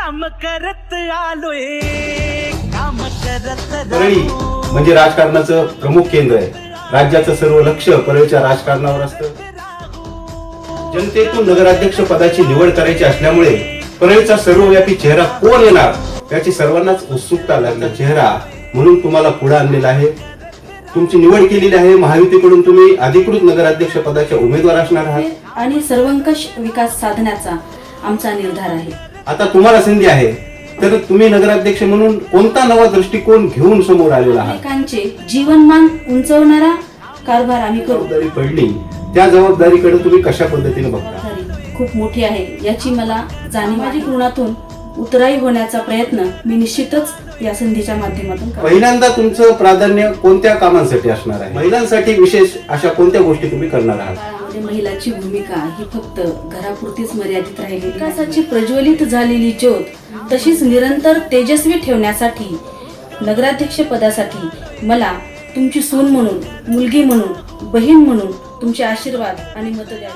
काम करत आलोय. काम करत परळी. म्हणजे राजकारणाचं प्रमुख केंद्र आहे. राज्याचं सर्व लक्ष परळीच्या राजकारणावर असतं. जनतेतून नगराध्यक्ष पदाची निवड करायची असल्यामुळे परळीचा सर्वव्यापी चेहरा कोण येणार? याची सर्वांनाच उत्सुकता लागला. चेहरा म्हणून तुम्हाला पुढे आणलेला आहे. तुमची निवड केलेली आहे. महायुतीकडून तुम्ही अधिकृत नगराध्यक्ष पदाचे उमेदवार असणार आहात. आणि सर्वंकष विकास साधण्याचा आमचा निर्धार आहे. आता तुम्हाला संधी आहे. तर तुम्ही नगराध्यक्ष म्हणून कोणता नवा दृष्टिकोन घेऊन समोर आलेला आहात? नागरिकांचे जीवनमान उंचवणारा कारभार आम्ही करू. जबाबदारी पडली. त्या जबाबदारीकडे तुम्ही कशा पद्धतीने बघता? जबाबदारी खूप मोठी आहे. याची मला जाणीव माझी ऋणातून उतराई होण्याचा प्रयत्न मी निश्चितच या संधीच्या माध्यमातून करेन. पहिल्यांदा तुमचं प्राधान्य कोणत्या कामांसाठी असणार आहे? महिलांसाठी विशेष अशा कोणत्या गोष्टी तुम्ही करणार आहात? काळामध्ये महिलाची भूमिका ही फक्त घरापुरतीच मर्यादित राहिली. विकासाची प्रज्वलित झालेली ज्योत तशीच निरंतर तेजस्वी ठेवण्यासाठी नगराध्यक्ष पदासाठी मला तुमची सून म्हणून मुलगी म्हणून बहीण म्हणून तुमचे आशीर्वाद आणि मत द्यावे.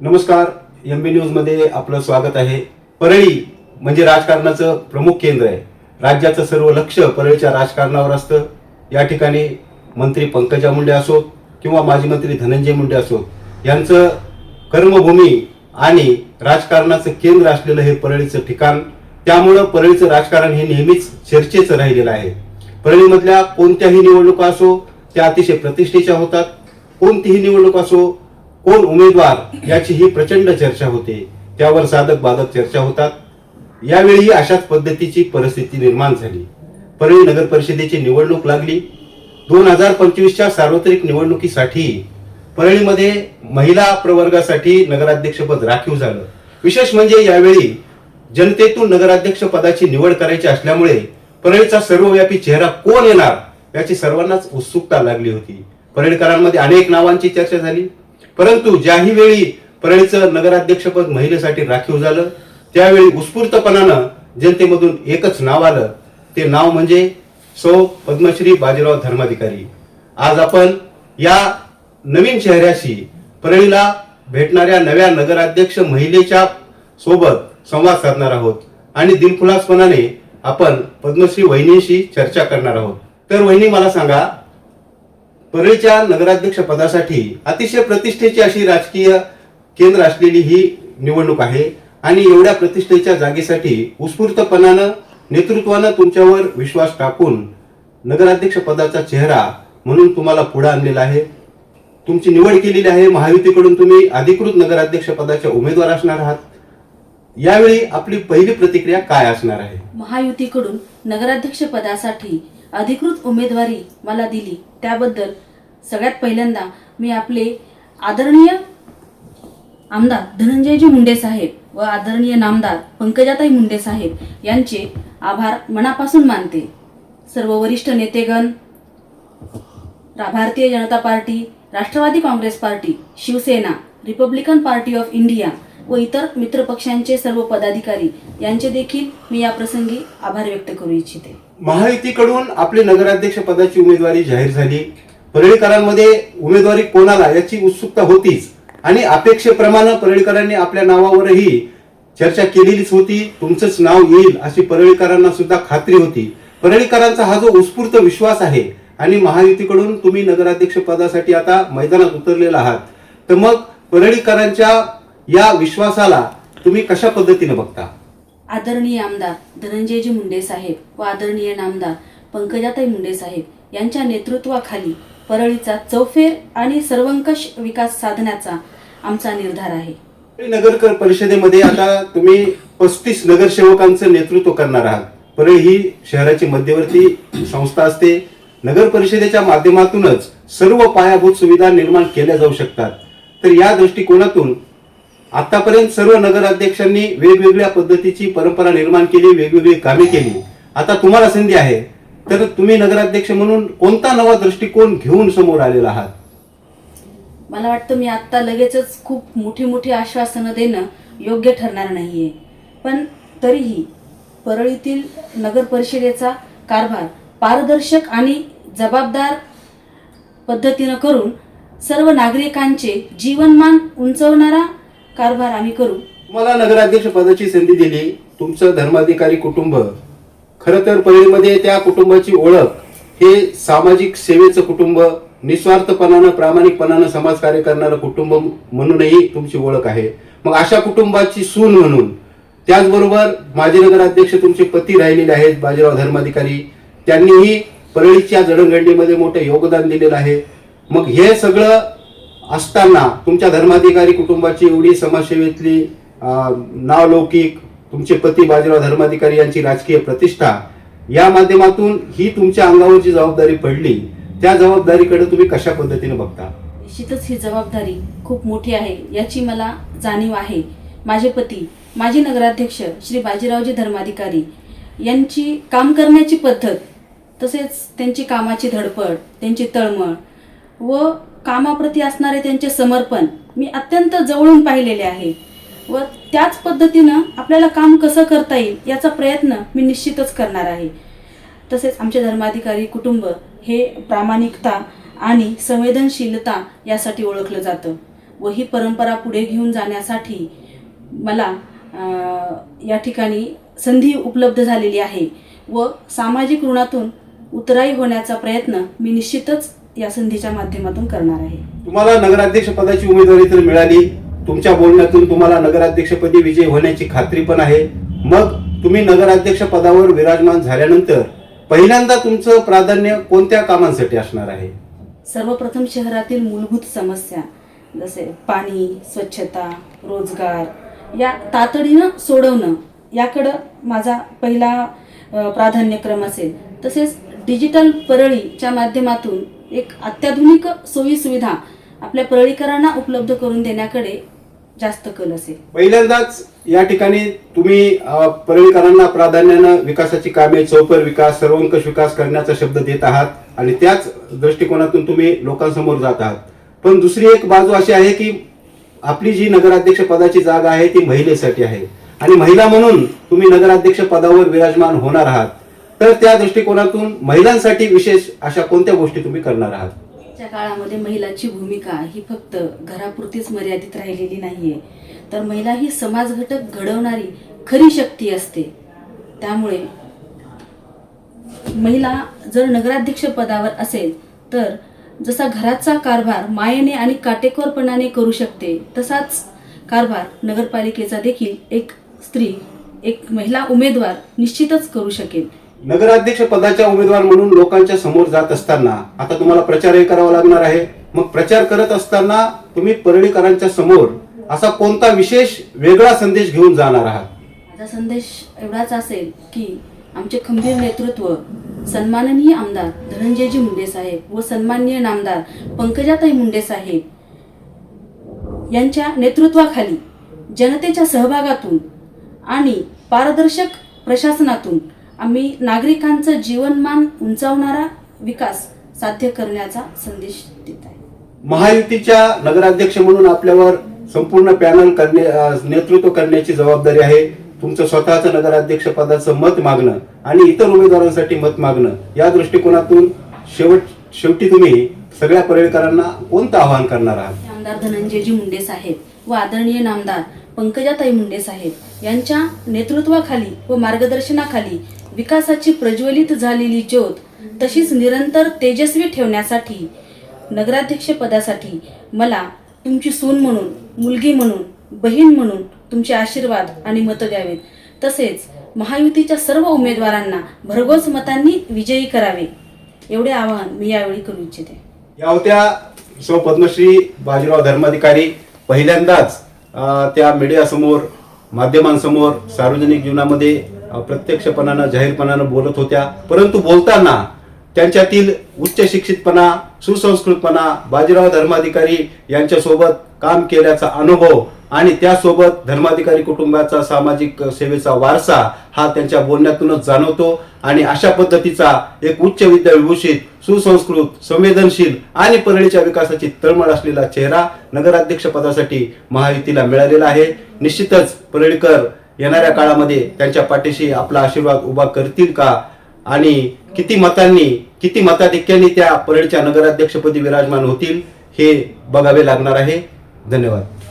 नमस्कार. एम बी न्यूजमध्ये आपलं स्वागत आहे. परळी म्हणजे राजकारणाचं प्रमुख केंद्र आहे. राज्याचं सर्व लक्ष परळीच्या राजकारणावर असतं. या ठिकाणी मंत्री पंकजा मुंडे असोत किंवा माजी मंत्री धनंजय मुंडे असोत यांचं कर्मभूमी आणि राजकारणाचं केंद्र असलेलं हे परळीचं ठिकाण त्यामुळं परळीचं राजकारण हे नेहमीच चर्चेचं राहिलेलं आहे. परळीमधल्या कोणत्याही निवडणुका असो त्या अतिशय प्रतिष्ठेच्या होतात. कोणतीही निवडणूक असो कोण उमेदवार याची ही प्रचंड चर्चा होते. त्यावर साधक बाधक चर्चा होतात. यावेळीही अशाच पद्धतीची परिस्थिती निर्माण झाली. परळी नगर परिषदेची निवडणूक लागली. दोन हजार पंचवीसच्या सार्वत्रिक निवडणुकीसाठी परळीमध्ये महिला प्रवर्गासाठी नगराध्यक्षपद राखीव झालं. विशेष म्हणजे यावेळी जनतेतून नगराध्यक्ष पदाची निवड करायची असल्यामुळे परळीचा सर्वव्यापी चेहरा कोण येणार याची सर्वांनाच उत्सुकता लागली होती. परळीकरांमध्ये अनेक नावांची चर्चा झाली. परंतु ज्याही वेळी परळीचं नगराध्यक्षपद महिलेसाठी राखीव झालं त्यावेळी उत्स्फूर्तपणानं जनतेमधून एकच नाव आलं. ते नाव म्हणजे सो पद्मश्री बाजीराव धर्माधिकारी आज आपण या नवीन चेहऱ्याशी परळीला भेटणाऱ्या नव्या नगराध्यक्ष महिलेच्या सोबत संवाद साधणार आहोत. आणि दिलखुलासपणाने आपण पद्मश्री वहिनीशी चर्चा करणार आहोत. तर वहिनी मला सांगा परळीच्या नगराध्यक्ष पदासाठी अतिशय प्रतिष्ठेची अशी राजकीय केंद्र असलेली ही निवडणूक आहे आणि एवढ्या प्रतिष्ठेच्या जागेसाठी उत्स्फूर्तपणानं नेतृत्वानं तुमच्यावर विश्वास टाकून नगराध्यक्ष पदाचा चेहरा म्हणून तुम्हाला पुढे आणलेला आहे. तुमची निवड केलेली आहे. महायुतीकडून तुम्ही अधिकृत नगराध्यक्ष पदाच्या उमेदवार असणार आहात. यावेळी आपली पहिली प्रतिक्रिया काय असणार आहे? महायुतीकडून नगराध्यक्ष पदासाठी अधिकृत उमेदवारी मला दिली. त्याबद्दल सगळ्यात पहिल्यांदा मी आपले आदरणीय आमदार धनंजयजी मुंडे साहेब व आदरणीय नामदार पंकजाताई मुंडे साहेब यांचे आभार मनापासून मानते. सर्व वरिष्ठ नेतेगण Bharatiya Janata party Rashtrawadi Congress party Shivsena Republican party of India व इतर मित्रपक्षांचे सर्व पदाधिकारी यांचे देखील मी या प्रसंगी आभार व्यक्त करू इच्छिते. महायुतीकडून आपले नगराध्यक्ष पदाची उमेदवारी जाहीर झाली. परळीकरांमध्ये उमेदवारी कोणाला याची उत्सुकता होतीच. आणि अपेक्षेप्रमाणे परळीकरांनी आपल्या नावावरही चर्चा केलेलीच होती तुमचंच नाव येईल अशी परळीकरांना सुद्धा खात्री होती. परळीकरांचा हा जो उत्स्फूर्त विश्वास आहे आणि महायुतीकडून तुम्ही नगराध्यक्ष पदासाठी आता मैदानात उतरलेला आहात तर मग परळीकरांच्या या विश्वासाला तुम्ही कशा पद्धतीने बघता? आदरणीय आमदार धनंजयजी मुंडे साहेब व आदरणीय नामदार पंकजाताई मुंडे साहेब यांच्या नेतृत्वाखाली परळीचा चौफेर आणि सर्वंकष विकास साधण्याचा आमचा निर्धार आहे. नगर परिषदेमध्ये आता तुम्ही पस्तीस नगरसेवकांचं नेतृत्व करणार आहात. परळ ही शहराची मध्यवर्ती संस्था असते. नगर परिषदेच्या माध्यमातूनच सर्व पायाभूत सुविधा निर्माण केल्या जाऊ शकतात. तर या दृष्टिकोनातून आतापर्यंत सर्व नगराध्यक्षांनी वेगवेगळ्या पद्धतीची परंपरा निर्माण केली वेगवेगळी कामे केली. आता तुम्हाला संधी आहे. तर तुम्ही नगराध्यक्ष म्हणून कोणता नवा दृष्टिकोन घेऊन समोर आलेला आहात? मला वाटतं मी आत्ता लगेचच खूप मोठी मोठी आश्वासनं देणं योग्य ठरणार नाहीये. पण तरीही परळीतील नगर परिषदेचा कारभार पारदर्शक आणि जबाबदार पद्धतीनं करून सर्व नागरिकांचे जीवनमान उंचवणारा कारभार आम्ही करू. तुम्हाला नगराध्यक्ष पदाची संधी दिली. तुमचं धर्माधिकारी कुटुंब. खरं तर परळीमध्ये त्या कुटुंबाची ओळख हे सामाजिक सेवेचं कुटुंब निस्वार्थपणानं प्रामाणिकपणानं समाजकार्य करणारं कुटुंब म्हणूनही तुमची ओळख आहे. मग अशा कुटुंबाची सून म्हणून त्याचबरोबर माजी नगराध्यक्ष तुमचे पती राहिलेले आहेत बाजीराव धर्माधिकारी त्यांनीही परळीच्या जडणघडणीमध्ये मोठं योगदान दिलेलं आहे. मग हे सगळं असताना तुमच्या धर्माधिकारी कुटुंबाची एवढी समाजसेवेतली नावलौकिक तुमचे पती बाजीराव धर्माधिकारी यांची राजकीय प्रतिष्ठा या माध्यमातून ही तुमच्या अंगावरची जबाबदारी पडली त्या जबाबदारीकडे तुम्ही कशा पद्धतीने बघता? निश्चितच ही जबाबदारी खूप मोठी आहे याची मला जाणीव आहे. माझे पती माजी नगराध्यक्ष श्री बाजीरावजी धर्माधिकारी यांची काम करण्याची पद्धत तसेच त्यांची कामाची धडपड त्यांची तळमळ व कामाप्रती असणारे त्यांचे समर्पण मी अत्यंत जवळून पाहिलेले आहे. व त्याच पद्धतीनं आपल्याला काम कसं करता येईल याचा प्रयत्न मी निश्चितच करणार आहे. तसेच आमचे धर्माधिकारी कुटुंब हे प्रामाणिकता आणि संवेदनशीलता यासाठी ओळखलं जातं. व ही परंपरा पुढे घेऊन जाण्यासाठी मला या ठिकाणी संधी उपलब्ध झालेली आहे व सामाजिक ऋणातून उतराई होण्याचा प्रयत्न मी निश्चितच या संधीच्या माध्यमातून करणार आहे. तुम्हाला नगराध्यक्ष पदाची उमेदवारी तर मिळाली. तुमच्या बोलण्यातून तुम्हाला नगराध्यक्षपदी विजय होण्याची खात्री पण आहे. मग तुम्ही नगराध्यक्ष पदावर विराजमान झाल्यानंतर पहिल्यांदा तुमचं प्राधान्य कोणत्या कामांसाठी असणार आहे? सर्वप्रथम शहरातील मूलभूत समस्या जसे पाणी स्वच्छता रोजगार या तातडीनं सोडवणं याकडं माझा पहिला प्राधान्यक्रम असेल. तसेच डिजिटल परळीच्या माध्यमातून एक अत्याधुनिक सोयी सुविधा आपल्या परळीकरांना उपलब्ध करून देण्याकडे जास्त कल असेल. पहिल्यांदाच या ठिकाणी तुम्ही अ, परळीकरांना प्राधान्यानं विकासाची कामे चौपर विकास सर्वंकष विकास करण्याचा शब्द देत आहात आणि त्याच दृष्टिकोनातून तुम्ही लोकांसमोर जात आहात. पण दुसरी एक बाजू अशी आहे की आपली जी नगराध्यक्ष पदाची जागा आहे ती महिलेसाठी आहे. आणि महिला म्हणून तुम्ही नगराध्यक्ष पदावर विराजमान होणार आहात. तर त्या दृष्टिकोनातून महिलांसाठी विशेष अशा कोणत्या गोष्टी तुम्ही करणार आहात? काळामध्ये महिलाची भूमिका ही फक्त घरापुरतीच मर्यादित राहिलेली नाहीये. तर महिला ही समाज घटक घडवणारी खरी शक्ती असते. त्यामुळे महिला जर नगराध्यक्ष पदावर असेल तर जसा घराचा कारभार मायेने आणि काटेकोरपणाने करू शकते तसाच कारभार नगरपालिकेचा देखील एक स्त्री एक महिला उमेदवार निश्चितच करू शकेल. नगराध्यक्ष पदाच्या उमेदवार म्हणून लोकांच्या समोर जात असताना आता तुम्हाला प्रचारही करावा लागणार आहे. मग प्रचार करत असताना तुम्ही परळीकरांच्या समोर असा कोणता विशेष वेगळा संदेश घेऊन जाणार आहात? माझा संदेश एवढाच असेल की आमचे खंबीर नेतृत्व सन्माननीय आमदार धनंजयजी मुंडे साहेब व सन्माननीय नामदार पंकजाताई मुंडे साहेब यांच्या नेतृत्वाखाली जनतेच्या सहभागातून आणि पारदर्शक प्रशासनातून आम्ही नागरिकांचं जीवनमान उंचावणारा विकास साध्य करण्याचा संदेश देत आहे. महायुतीच्या नगराध्यक्ष म्हणून आपल्यावर संपूर्ण पॅनल करणे नेतृत्व करण्याची जबाबदारी आहे. तुमचं स्वतःचं नगराध्यक्ष पदाचं मत मागणं आणि इतर उमेदवारांसाठी मत मागणं या दृष्टिकोनातून शेवट शेवटी तुम्ही सगळ्या परेडकरांना कोणतं आवाहन करणार आहात? आमदार धनंजयजी मुंडे साहेब व आदरणीय नामदार पंकजाताई मुंडे साहेब यांच्या नेतृत्वाखाली व मार्गदर्शनाखाली विकासाची प्रज्वलित झालेली ज्योत तशीच निरंतर तेजस्वी ठेवण्यासाठी नगराध्यक्ष पदासाठी मला तुमची सून म्हणून मुलगी म्हणून बहीण म्हणून तुमचे आशीर्वाद आणि मतं द्यावेत. तसेच महायुतीच्या सर्व उमेदवारांना भरघोस मतांनी विजयी करावे. एवढे आवाहन मी यावेळी करू इच्छिते. या होत्या सो पद्मश्री बाजीराव धर्माधिकारी. पहिल्यांदाच त्या मीडियासमोर माध्यमांसमोर सार्वजनिक जीवनामध्ये प्रत्यक्षपणानं जाहीरपणानं बोलत होत्या. परंतु बोलताना त्यांच्यातील उच्च शिक्षितपणा सुसंस्कृतपणा बाजीराव धर्माधिकारी यांच्यासोबत काम केल्याचा अनुभव आणि त्यासोबत धर्माधिकारी कुटुंबाचा सामाजिक सेवेचा वारसा हा त्यांच्या बोलण्यातूनच जाणवतो आणि अशा पद्धतीचा एक उच्च विद्या विभूषित सुसंस्कृत संवेदनशील आणि परळीच्या विकासाची तळमळ असलेला चेहरा नगराध्यक्ष पदासाठी महायुतीला मिळालेला आहे. निश्चितच परळीकर येणाऱ्या काळामध्ये त्यांच्या पाठीशी आपला आशीर्वाद उभा करतील का? आणि किती मतांनी किती मताधिक्यांनी त्या परळीच्या नगराध्यक्षपदी विराजमान होतील हे बघावे लागणार आहे. धन्यवाद.